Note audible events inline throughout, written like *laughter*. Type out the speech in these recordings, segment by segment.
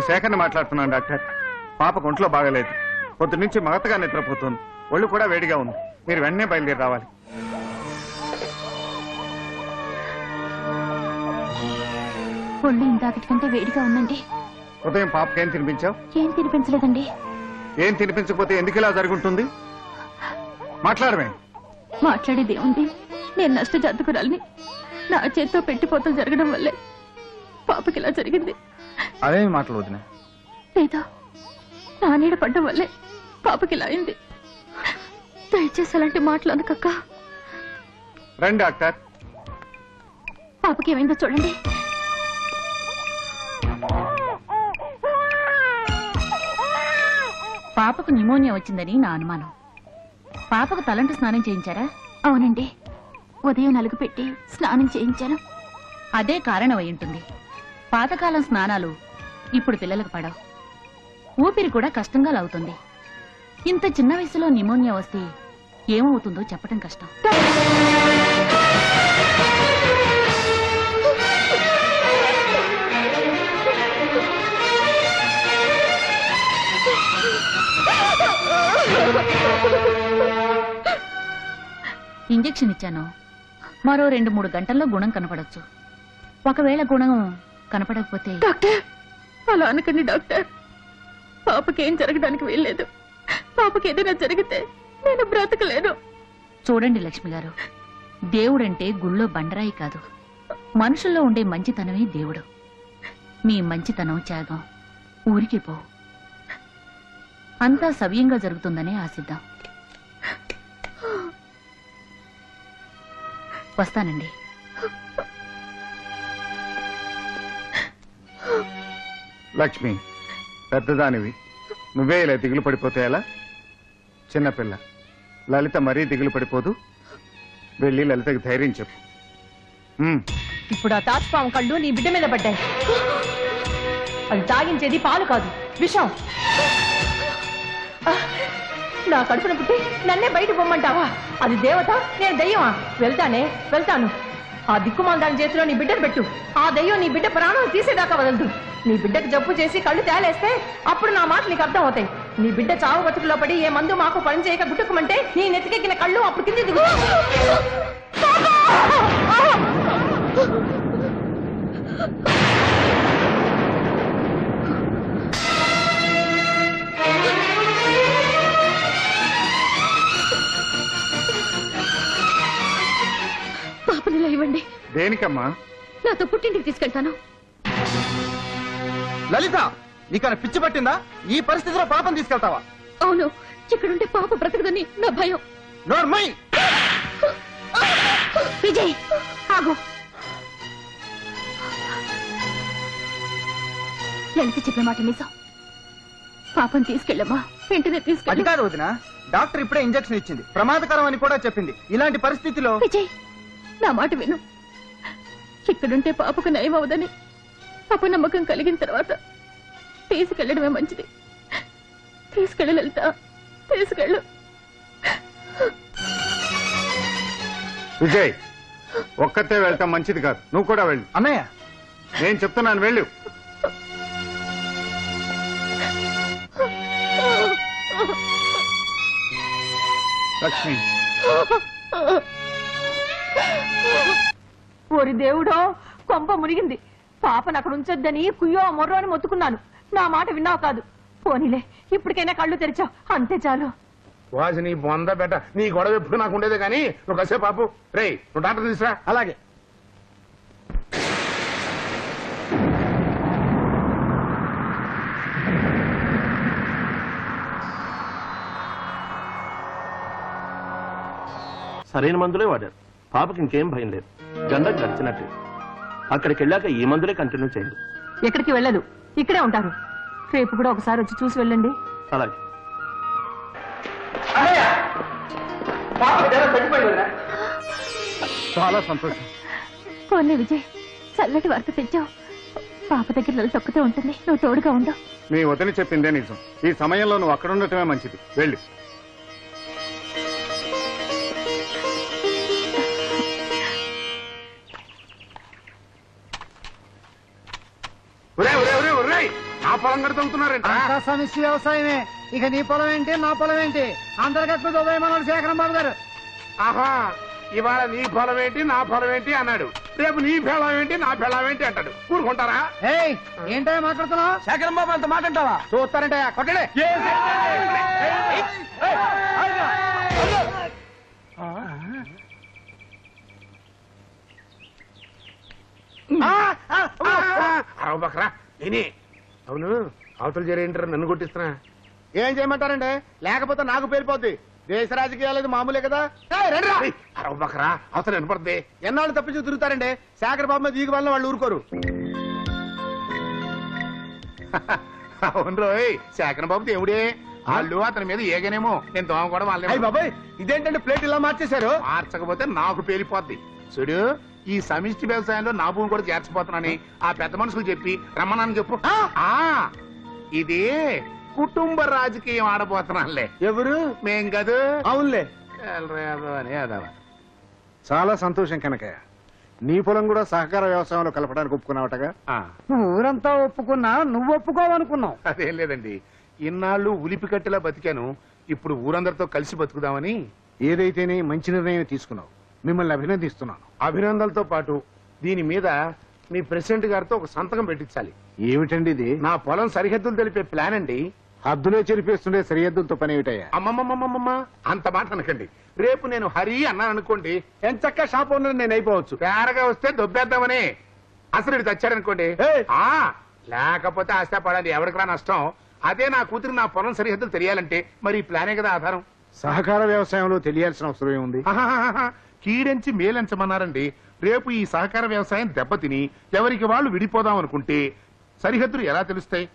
నేను శేఖర్ని మాట్లాడుతున్నాను డాక్టర్. పాపకు ఒంట్లో బాగలేదు. పొద్దు నుంచి మగతగా నిద్రపోతుంది. ఒళ్ళు కూడా వేడిగా ఉంది. మీరు వెంటనే బయలుదేరి రావాలి. ఒళ్ళు ఇందాకటి కంటే వేడిగా ఉందండి. ఉదయం పాపకి ఏం తినిపించావు? ఏం తినిపించలేదండి. ఏం తినిపించకపోతే ఎందుకు ఇలా జరుగుంటుంది? మాట్లాడమే. మాట్లాడేది ఉంది నేను నష్ట జాతకురాలని నా చేత్తో పెట్టిపోతలు జరగడం వల్లే పాపకి ఇలా జరిగింది. అదేమి మాటలు వదిన? లేదా నా నీడ పడ్డం వల్లే పాపకి ఇలా అయింది. దయచేసి అలాంటి మాటలు అనకక్క. రండి డాక్టర్. పాపకి ఏమైందో చూడండి. పాపకు న్యూమోనియా వచ్చిందని నా అనుమానం. పాపకు తలంటు స్నానం చేయించారా? అవునండి. ఉదయం నలుగు పెట్టి స్నానం చేయించాను. అదే కారణం అయి ఉంటుంది. పాతకాలం స్నానాలు ఇప్పుడు పిల్లలకు పడవు. ఊపిరి కూడా కష్టంగా లాగుతుంది. ఇంత చిన్న వయసులో న్యూమోనియా వస్తే ఏమవుతుందో చెప్పడం కష్టం. ఇంజెక్షన్ ఇచ్చాను. మరో రెండు మూడు గంటల్లో గుణం కనపడొచ్చు. ఒకవేళ గుణం కనపడకపోతే డాక్టర్ అలా అనకండి డాక్టర్. పాపకి ఏం జరగడానికి వీల్లేదు. పాపకి ఏదైనా జరిగితే నేను బ్రతకలేను. చూడండి లక్ష్మి గారు దేవుడంటే గుళ్ళో బండరాయి కాదు. మనుషుల్లో ఉండే మంచితనమే దేవుడు. మీ మంచితనం త్యాగం ఊరికి పో. అంతా సవ్యంగా జరుగుతుందనే ఆశిద్దాం. వస్తానండి. లక్ష్మి పెద్దదానివి. నువ్వే ఇలా దిగులు పడిపోతే ఎలా? చిన్నపిల్ల లలిత మరీ దిగులు పడిపోదు. వెళ్ళి లలితకి ధైర్యం చెప్పు. ఉమ్, ఇప్పుడు ఆ తాచుపాము కళ్ళు నీ బిడ్డ మీద పడ్డాయి. అది తాగించేది పాలు కాదు విషం. ఆ, నా కడుపున పుట్టి నన్నే బయట పొమ్మంటావా? అది దేవత నేను దయ్యమా? వెళ్తానే వెళ్తాను. ఆ దిక్కుమాల దాని చేతిలో నీ బిడ్డను పెట్టు. ఆ దయ్యం నీ బిడ్డ ప్రాణం తీసేదాకా వదలదు. నీ బిడ్డకు జబ్బు చేసి కళ్ళు తేలేస్తే అప్పుడు నా మాట నీకు అర్థం అవుతాయి నీ బిడ్డ చావు బతుకులో పడి ఏ మందు మాకు పని చేయక గుట్టుకుమంటే నీ నెత్తికెక్కిన కళ్ళు అప్పుడు కింద దిగు. ఇవ్వండి. దేనికమ్మా? నాతో పుట్టింటికి తీసుకెళ్తాను. లలిత నీకన్నా పిచ్చి పట్టిందా? ఈ పరిస్థితిలో పాపం తీసుకెళ్తావా? అవును ఇక్కడుంటే పాప బ్రతకదని నా భయం. నోర్మై! విజయ్ ఆగు. లలిత చెప్పిన మాట నిజం. పాపం తీసుకెళ్ళమ్మా వెంటనే అది తీసుకెళ్ళి కాదు వదిన డాక్టర్ ఇప్పుడే ఇంజెక్షన్ ఇచ్చింది. ప్రమాదకరం అని కూడా చెప్పింది. ఇలాంటి పరిస్థితిలో విజయ్ నా మాట విను. ఇక్కడుంటే పాపకు నయం అవదని అపనమ్మకం కలిగిన తర్వాత తీసుకెళ్ళడమే మంచిది. తీసుకెళ్ళు లలిత తీసుకెళ్ళు. విజయ్ ఒక్కతే వెళ్తాం మంచిది కాదు. నువ్వు కూడా వెళ్ళు. అన్నయ్య! నేను చెప్తున్నాను వెళ్ళు. లక్ష్మి. ఓరి దేవుడో కొంప మునిగింది. పాపను అక్కడ ఉంచొద్దని కుయ్యో మొర్రో అని మొత్తుకున్నాను. నా మాట విన్నావు కాదు. పోనీలే ఇప్పటికైనా కళ్ళు తెరిచావు. అంతే చాలు. వాసి నీ బొంద బెట్ట నీ గొడవ ఎప్పుడు నాకు ఉండేదే కానీ నువ్వు కాసేపు పాపు రే నువ్వు డాక్టర్ తీసురా. అలాగే. సరైన మందులే వాడారు. పాపకి ఇంకేం భయం లేదు. గండ గడిచినట్టు అక్కడికి వెళ్ళాక ఈ మందులే కంటిన్యూ చేయండి. ఎక్కడికి వెళ్ళదు. ఇక్కడే ఉంటారు. రేపు కూడా ఒకసారి వచ్చి చూసి వెళ్ళండి. అలాగే. చాలా సంతోషం. పోన్లే విజయ్ చల్లటి వార్త తెచ్చావు. పాప దగ్గర లలిత ఒక్కతే ఉంటుంది. నువ్వు తోడుగా ఉండవు మీ వదిలి చెప్పిందే నిజం. ఈ సమయంలో నువ్వు అక్కడ ఉండటమే మంచిది. వెళ్ళు. పొలం కడుతున్నారంట అంతా సమస్య వ్యవసాయమే ఇక నీ పొలం ఏంటి నా పొలం ఏంటి అంతర్గత ఉదయమన్నాడు శేఖరం బాబు గారు ఆహా ఇవాళ నీ పొలం ఏంటి నా పొలం ఏంటి అన్నాడు రేపు నీ ఫలం ఏంటి నా ఫలం ఏంటి అంటాడు ఊరుకుంటారా ఏయ్ ఏంటో మాట్లాడుతున్నావు శేఖరం బాబు అంత మాట్లాడతావా చూస్తారంటే కొట్టడే అరవ బకరా నేనే అవును. అవతల జరేంటారు నన్ను కొట్టిస్తున్నా. ఏం చేయమంటారండి? లేకపోతే నాకు పేలిపోద్ది దేశ రాజకీయాలు మామూలే కదా? బకరా అవతల వినపడుతుంది ఎన్నాళ్ళు తప్పించి తిరుగుతారండి? శేఖర్ బాబు మీద దిగు వల్ల వాళ్ళు ఊరుకోరు. *laughs* అవును రోయ్ శేఖర్ బాబు దేవుడే. వాళ్ళు అతని మీద ఏగనేమో. నేను దోమ కూడా వాళ్ళే బాబాయ్ ఇదేంటంటే ప్లేట్ ఇలా మార్చేశారు? మార్చకపోతే నాకు పేలిపోద్ది. చూడు ఈ సమిష్టి వ్యవసాయంలో నా భూమి కూడా చేర్చిపోతున్నానని ఆ పెద్ద మనుషులు చెప్పి రమ్మనని చెప్పు. ఆ! ఇది కుటుంబ రాజకీయం ఆడబోతున్నానులే. ఎవరు? మేం కాదు. అవునులే. చాలా సంతోషం కనుక నీ పొలం కూడా సహకార వ్యవసాయంలో కలపడానికి ఒప్పుకున్నావటగా? ఊరంతా ఒప్పుకున్నా నువ్వు ఒప్పుకోవనుకున్నావు. అదేం లేదండి. ఇన్నాళ్ళు ఉలిపి కట్టెలా బతికాను ఇప్పుడు ఊరందరితో కలిసి బతుకుదామని. ఏదైతేనే మంచి నిర్ణయం తీసుకున్నావు. మిమ్మల్ని అభినందిస్తున్నాను. అభినందనలతో పాటు దీని మీద మీ ప్రెసిడెంట్ గారితో ఒక సంతకం పెట్టించాలి. ఏమిటండి ఇది? నా పొలం సరిహద్దులు తెలిపే ప్లాన్ అండి. హద్దులే చెరిపేస్తుండే సరిహద్దులతో పని ఏమిటయ్యా? అమ్మమ్మమ్మమ్మమ్మ అంత మాట అనకండి. రేపు నేను హరి అన్నాను అనుకోండి ఎంచక్క షాప్ ఓనర్ నేను అయిపోవచ్చు. తేరగా వస్తే దొబ్బేద్దామని అసలు ఇటు తెచ్చాడనుకోండి ఏయ్! ఆ లేకపోతే ఆస్తా పడాలి ఎవరికరా నష్టం? అదే నా కూతురు నా పొలం సరిహద్దులు తెలియాలంటే మరి ఈ ప్లానే కదా ఆధారం. సహకార వ్యవసాయంలో తెలియాల్సిన అవసరం ఏముంది? ఆహాహాహా. *laughs* కీడెంచి మేలెంచమన్నారండి. రేపు ఈ సహకార వ్యవసాయం దెబ్బతిని ఎవరికి వాళ్ళు విడిపోదాం అనుకుంటే సరిహద్దులు ఎలా తెలుస్తాయి?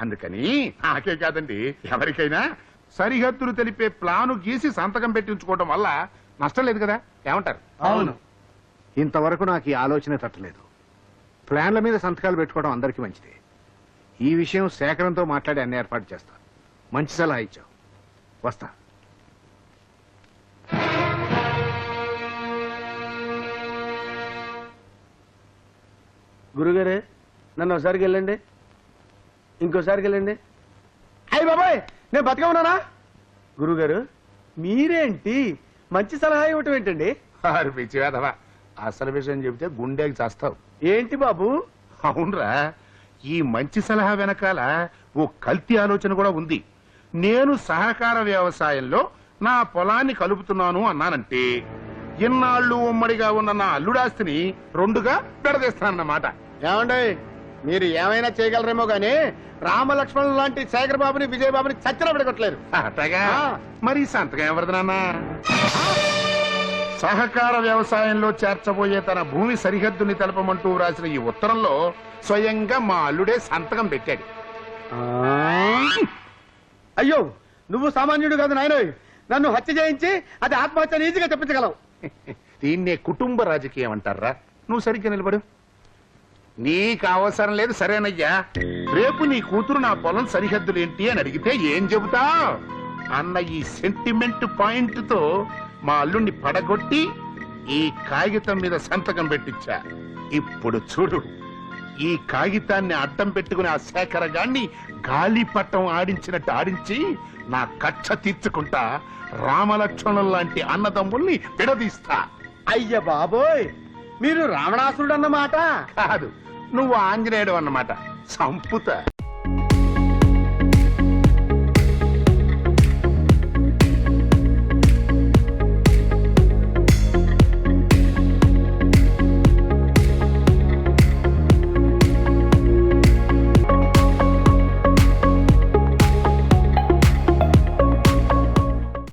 అందుకని నాకే కాదండి. ఎవరికైనా సరిహద్దులు తెలిపే ప్లాను గీసి సంతకం పెట్టించుకోవడం వల్ల నష్టం లేదు కదా? ఏమంటారు? అవును. ఇంతవరకు నాకు ఈ ఆలోచన తట్టలేదు. ప్లాన్ల మీద సంతకాలు పెట్టుకోవడం అందరికీ మంచిదే. ఈ విషయం సేకరణతో మాట్లాడి అన్ని ఏర్పాటు చేస్తా. మంచి సలహా ఇచ్చావు. వస్తా. గురుగారే నన్ను ఒకసారికి వెళ్ళండి. ఇంకోసారికి వెళ్ళండి. అయ్యి బాబాయ్ నేను బతిగా ఉన్నానా గురుగారు మీరేంటి? మంచి సలహా ఇవ్వటం ఏంటండి? పిచ్చివేదవా అసలు విషయం చెబితే గుండెకి చేస్తావు. ఏంటి బాబు? అవునరా ఈ మంచి సలహా వెనకాల ఓ కల్తీ ఆలోచన కూడా ఉంది. నేను సహకార వ్యవసాయంలో నా పొలాన్ని కలుపుతున్నాను అన్నానంటే ఇన్నాళ్ళు ఉమ్మడిగా ఉన్న నా అల్లుడాస్తిని రెండుగా పెడదీస్తానన్నమాట. ఏమండి? మీరు ఏమైనా చేయగలరేమో గానీ రామలక్ష్మణులు లాంటి శేఖర్ బాబుని విజయ్ బాబుని చచ్చిన పెడగొట్టలేరు అట్టగా. మరి సంతకం ఎవరిది నాన్న? సహకార వ్యవసాయంలో చేర్చబోయే తన భూమి సరిహద్దుని తెలపమంటూ రాసిన ఈ ఉత్తరంలో స్వయంగా మా అల్లుడే సంతకం పెట్టాడు. అయ్యో నువ్వు సామాన్యుడు కాదు నాయనోయ్ నన్ను హత్య చేయించి అది ఆత్మహత్య ఈజీగా చెప్పించగలవు *laughs* దీన్నే కుటుంబ రాజకీయం అంటారా? నువ్వు సరిగ్గా నిలబడు. నీకు అవసరం లేదు సరేనయ్యా. రేపు నీ కూతురు నా పొలం సరిహద్దులు ఏంటి అని అడిగితే ఏం చెబుతా? అన్న ఈ సెంటిమెంట్ పాయింట్తో మా అల్లుణ్ణి పడగొట్టి ఈ కాగితం మీద సంతకం పెట్టించా. ఇప్పుడు చూడు ఈ కాగితాన్ని అడ్డం పెట్టుకుని ఆ శేఖర గాన్ని గాలిపట్టం ఆడించినట్టు ఆడించి నా కక్ష తీర్చుకుంటా రామలక్ష్మణుల లాంటి అన్నదమ్ముల్ని విడదీస్తా. అయ్య బాబోయ్! మీరు రావణాసురుడు అన్నమాట కాదు నువ్వు ఆంజనేయుడు అన్నమాట. సంపుత